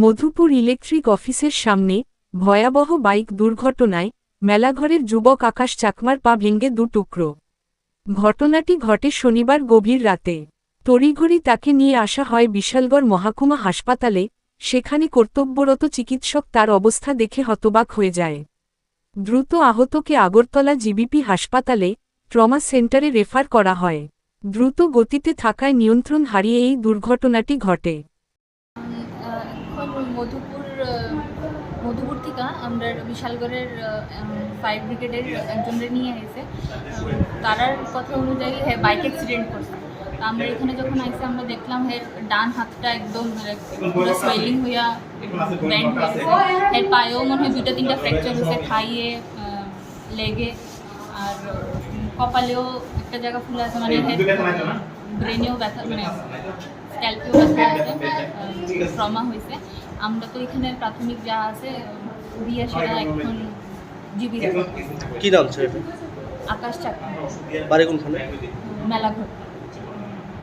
Madhupur electric অফিসের সামনে ভয়াবহ বাইক দুর্ঘটনায় মেলাঘরের যুবক আকাশ চাকমার পা ভেঙ্গে দু টুকরো। ঘটনাটি ঘটে শনিবার গভীর রাতে। তড়িঘড়ি তাকে নিয়ে আসা হয় বিশালগড় মহাকুমা হাসপাতালে, সেখানে কর্তব্যরত চিকিৎসক তার অবস্থা দেখে হতবাক হয়ে যায়। দ্রুত আহতকে আগরতলা জিবিপি হাসপাতালে ট্রমা সেন্টারে রেফার করা হয়। দ্রুত গতিতে থাকায় নিয়ন্ত্রণ হারিয়ে এই দুর্ঘটনাটি ঘটে। মধুপুর মধুপুর থেকে আমরা বিশালগড়ের ফায়ার ব্রিগেডের একজনরে নিয়ে এসে তারার কথা অনুযায়ী হ্যাঁ বাইক অ্যাক্সিডেন্ট করছে। তা আমরা এখানে যখন আইসে আমরা দেখলাম হের ডান হাতটা একদম পুরো সোয়েলিং হইয়া ব্যান্ড হয়েছে এর পায়েও মনে হয় দুইটা তিনটা ফ্র্যাকচার হয়েছে খাইয়ে লেগে আর কপালেও একটা জায়গা ফুলে আছে মানে ব্রেনেও ব্যথা মানে স্ক্যাল্পেও ব্যথা আছে ট্রমা হয়েছে আমরা তো এখানে প্রাথমিক যা আছে দিয়ে সেটা এখন জীবিকা কি নাম ছেলেটা আকাশ চাকরি বাড়ি কোনখানে? মেলাঘর।